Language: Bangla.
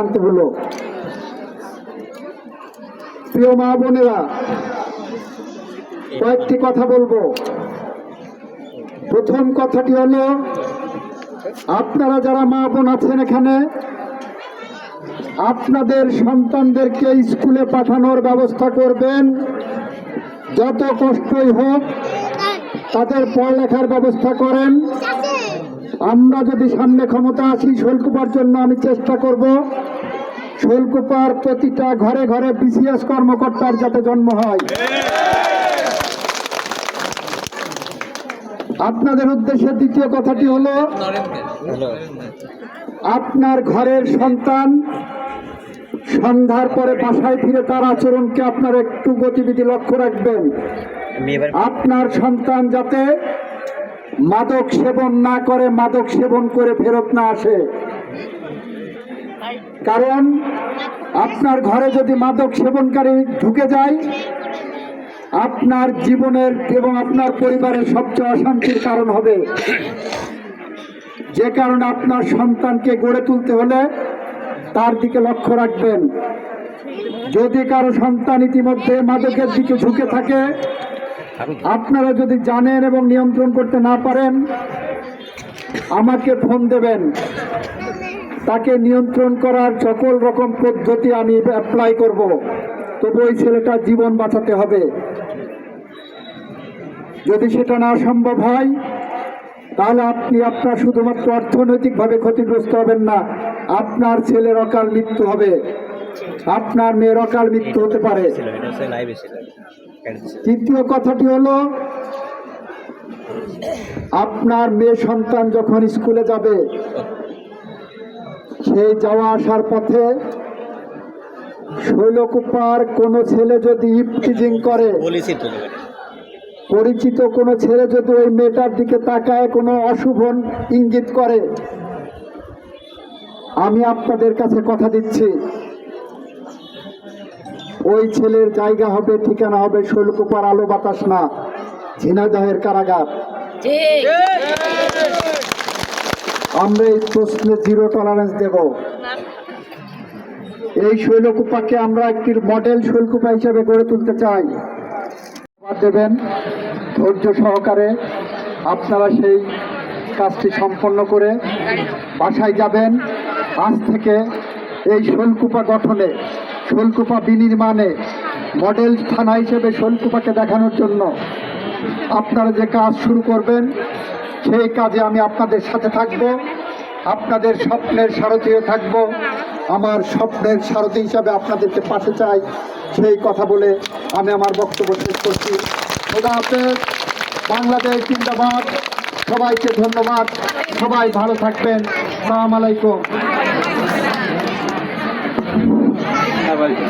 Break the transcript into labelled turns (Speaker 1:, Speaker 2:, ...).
Speaker 1: আনতে হলো প্রিয় মা বোনেরা, কয়েকটি কথা বলব। প্রথম কথাটি হলো, আপনারা যারা মা বোন আছেন এখানে, আপনাদের সন্তানদেরকে স্কুলে পাঠানোর ব্যবস্থা করবেন। যত কষ্টই হোক, তাদের পড়ালেখার ব্যবস্থা করেন। আমরা যদি সামনে ক্ষমতা আসি শৈলকুপার জন্য আমি চেষ্টা করব শৈলকুপার প্রতিটা ঘরে ঘরে বিসিএস কর্মকর্তার যাতে জন্ম হয়। আপনাদের উদ্দেশ্যে দ্বিতীয় কথাটি হলো আপনার ঘরের সন্তান সন্ধ্যার পরে বাসায় ফিরে তার আচরণকে আপনার একটু গতিবিধি লক্ষ্য রাখবেন। আপনার সন্তান যাতে মাদক সেবন না করে, মাদক সেবন করে ফেরত না আসে। কারণ, আপনার ঘরে যদি মাদক সেবনকারী ঢুকে যায়, আপনার জীবনের এবং আপনার পরিবারের সবচেয়ে অশান্তির কারণ হবে। যে কারণে আপনার সন্তানকে গড়ে তুলতে হলে তার দিকে লক্ষ্য রাখবেন। যদি কারও সন্তান ইতিমধ্যে মাদকের দিকে ঝুঁকে থাকে আপনারা যদি জানেন এবং নিয়ন্ত্রণ করতে না পারেন, আমাকে ফোন দেবেন। তাকে নিয়ন্ত্রণ করার সকল রকম পদ্ধতি আমি অ্যাপ্লাই করব। তবু ওই ছেলেটার জীবন বাঁচাতে হবে। যদি সেটা না সম্ভব হয়, তাহলে আপনি আপনার শুধুমাত্র অর্থনৈতিকভাবে ক্ষতিগ্রস্ত হবেন না, আপনার ছেলের অকাল মৃত্যু হবে। আপনার মেয়ের অকাল মৃত্যু হতে পারে। তৃতীয় কথাটি হলো আপনার মেয়ে সন্তান যখন স্কুলে যাবে সেই যাওয়া আসার পথে শৈলকুপার কোনো ছেলে যদি ইপটিজিং করে। পরিচিত কোনো ছেলে যদি ওই মেয়েটার দিকে তাকায় কোনো অশুভন ইঙ্গিত করে আমি আপনাদের কাছে কথা দিচ্ছি। ওই ছেলের জায়গা হবে ঠিকানা হবে শৈলকুপার আলো বাতাস না ঝিনাইদহের কারাগার। আমরা এই প্রশ্নে জিরো টলারেন্স দেব। এই শৈলকুপাকে আমরা একটি মডেল শৈলকুপা হিসেবে গড়ে তুলতে চাই। দেবেন ধৈর্য সহকারে আপনারা সেই কাজটি সম্পন্ন করে বাসায় যাবেন। আজ থেকে এই শৈলকুপা গঠনে শোলকুপা বিনির্মাণে মডেল থানা হিসেবে শোলকুপাকে দেখানোর জন্য আপনারা যে কাজ শুরু করবেন, সেই কাজে আমি আপনাদের সাথে থাকব। আপনাদের স্বপ্নের সারথি থাকব। আমার স্বপ্নের সারথি হিসাবে আপনাদেরকে পাশে চাই। সেই কথা বলে আমি আমার বক্তব্য শেষ করছি। খোদা হাফেজ। বাংলাদেশ জিন্দাবাদ। সবাইকে ধন্যবাদ। সবাই ভালো থাকবেন। সালাম আলাইকুম। Ah, vale.